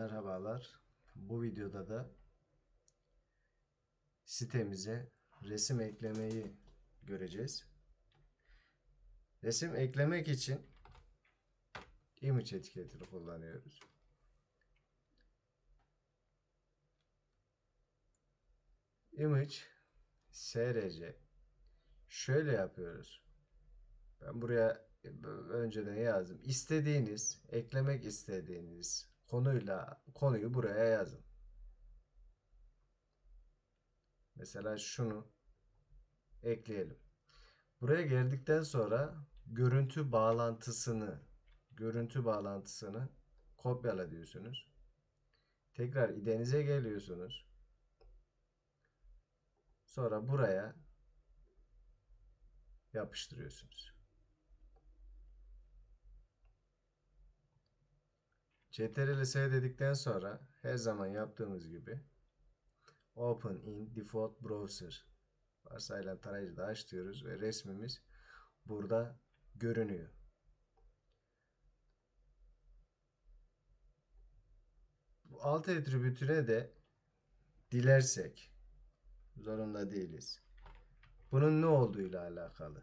Merhabalar. Bu videoda da sitemize resim eklemeyi göreceğiz. Resim eklemek için image etiketini kullanıyoruz. Image src şöyle yapıyoruz. Ben buraya önceden yazdım. İstediğiniz, eklemek istediğiniz konuyla konuyu buraya yazın. Mesela şunu ekleyelim. Buraya geldikten sonra görüntü bağlantısını görüntü bağlantısını kopyala diyorsunuz. Tekrar idenize geliyorsunuz. Sonra buraya yapıştırıyorsunuz. Ctrl S dedikten sonra her zaman yaptığımız gibi Open in Default Browser varsayılan tarayıcıda aç diyoruz ve resmimiz burada görünüyor. Bu alt attribütüne de dilersek zorunda değiliz. Bunun ne olduğuyla alakalı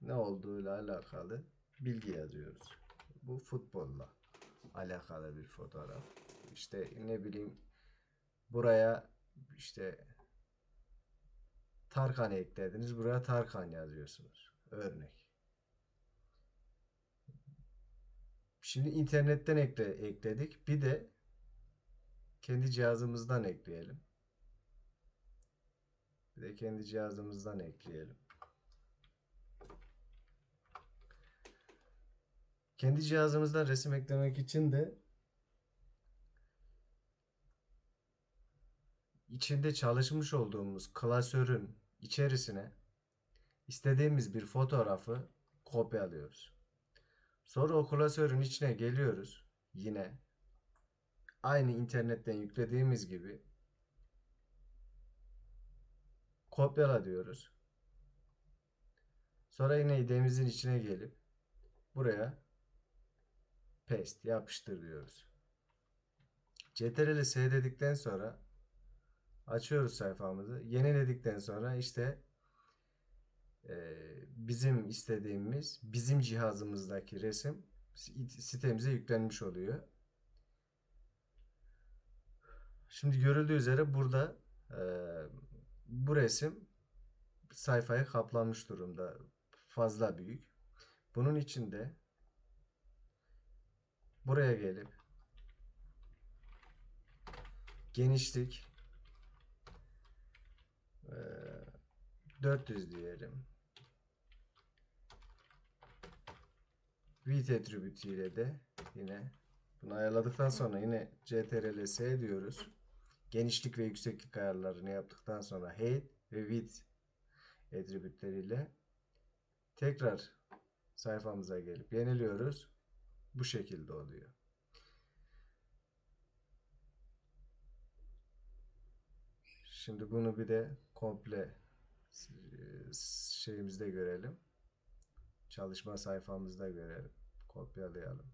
ne olduğuyla alakalı bilgi yazıyoruz. Bu futbolla alakalı bir fotoğraf. İşte ne bileyim buraya işte Tarkan eklediniz. Buraya Tarkan yazıyorsunuz. Örnek. Şimdi internetten ekle, ekledik. Bir de kendi cihazımızdan ekleyelim. Bir de kendi cihazımızdan ekleyelim. Kendi cihazımızdan resim eklemek için de içinde çalışmış olduğumuz klasörün içerisine istediğimiz bir fotoğrafı kopyalıyoruz. Sonra o klasörün içine geliyoruz. Yine aynı internetten yüklediğimiz gibi kopyala diyoruz. Sonra yine idemizin içine gelip buraya paste yapıştır diyoruz. Ctrl S dedikten sonra açıyoruz sayfamızı. Yeniledikten sonra işte e, bizim istediğimiz bizim cihazımızdaki resim sitemize yüklenmiş oluyor. Şimdi görüldüğü üzere burada e, bu resim sayfayı kaplamış durumda. Fazla büyük. Bunun için de buraya gelip genişlik 400 diyelim. width attribute ile de yine bunu ayarladıktan sonra yine ctrl s diyoruz. Genişlik ve yükseklik ayarlarını yaptıktan sonra height ve width attribütleriyle tekrar sayfamıza gelip yeniliyoruz. Bu şekilde oluyor. Şimdi bunu bir de komple şeyimizde görelim. Çalışma sayfamızda görelim. Kopyalayalım.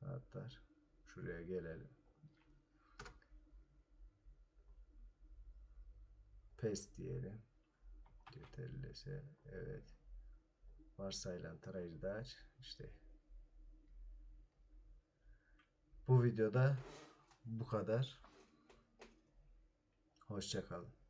Hatta şuraya gelelim. Paste diyelim. Ctrl evet. Varsayılan tarayıcıda aç. İşte bu videoda bu kadar. Hoşçakalın.